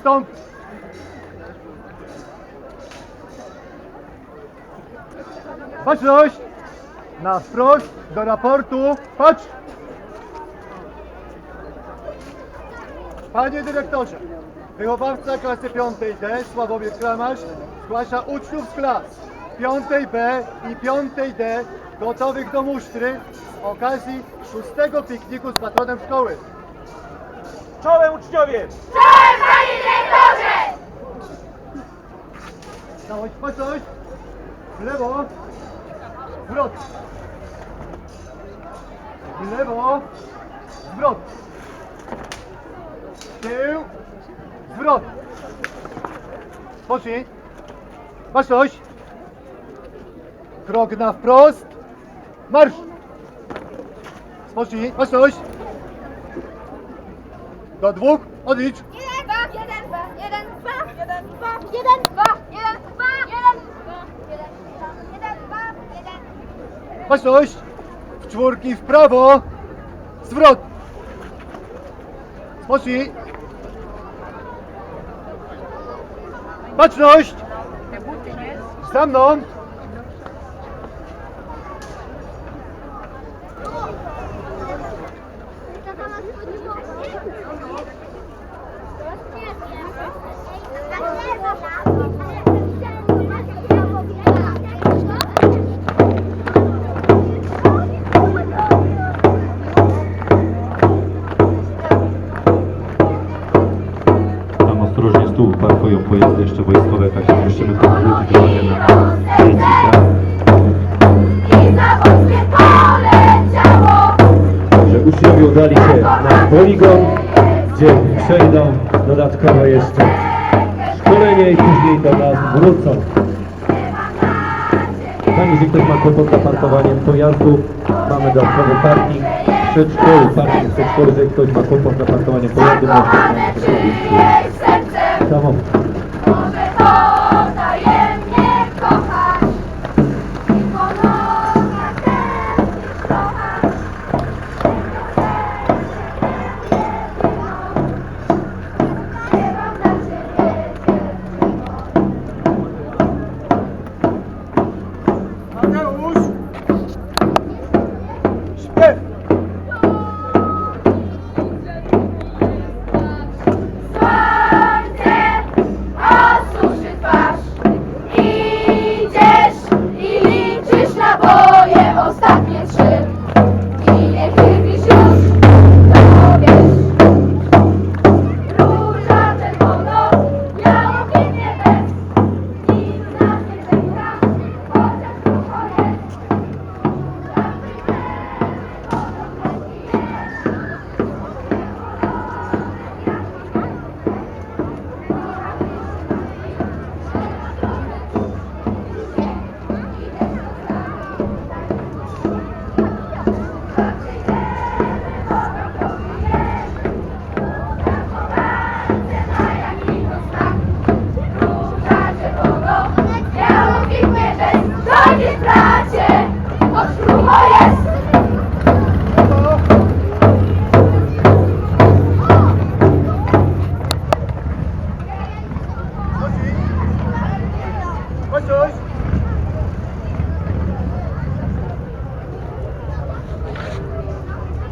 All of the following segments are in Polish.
Stąd. Baczność. Na wprost do raportu. Patrz. Panie dyrektorze, wychowawca klasy 5D Sławomir Kramasz zgłasza uczniów z klas 5B i 5D gotowych do musztry z okazji szóstego pikniku z patronem szkoły. Czołem uczniowie! Czołem, panie dyrektorze! Całość, patrzność. W lewo. Zwrot. W lewo. Zwrot. Tył. Zwrot. Pocznij. Patrzność. Krok na wprost. Marsz. Spocznij. Patrzność. Do dwóch. Odlicz. Jeden, dwa, jeden, dwa, jeden, dwa, jeden, dwa, jeden, dwa, jeden, dwa, jeden, dwa, jeden, dwa, jeden, dwa, jeden. Baczność! W czwórki w prawo! Zwrot! Spocznij! Baczność! Za mną! Z tyłu parkują pojazdy jeszcze wojskowe, tak się jeszcze trochę ludzi trochę na zdjęci, tak? Że uczniowie udali się na poligon, gdzie przejdą dodatkowo jeszcze szkolenie i później do nas wrócą. Tam, jeśli ktoś ma kłopot z zaparkowaniem pojazdu, mamy dodatkowy parking przedszkolu, parking przedszkolu, jeżeli ktoś ma kłopot z zaparkowaniem pojazdu, może samochód.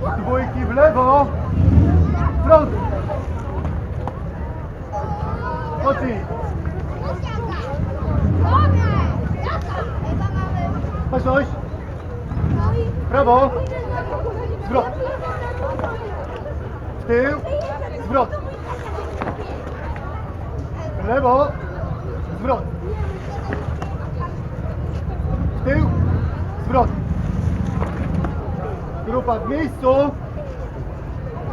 Dwójki w lewo! Front! Spocznij! Baczność! Prawo! Zwrot! W tył! Zwrot! W lewo! Zwrot! W tył! Zwrot! Grupa w miejscu.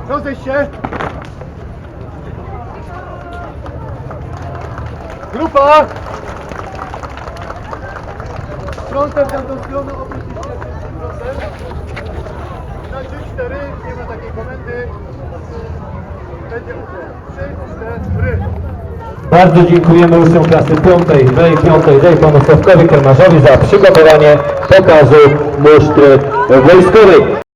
Rozejść się. Grupa. Frontem w tamtą stronę obrócić się frontem. Na 3-4, nie ma takiej komendy. Będzie 3-4. Bardzo dziękujemy uczniom klasy 5 B i 5 D panu Sławkowi Kelmarzowi za przygotowanie pokazu musztry wojskowej.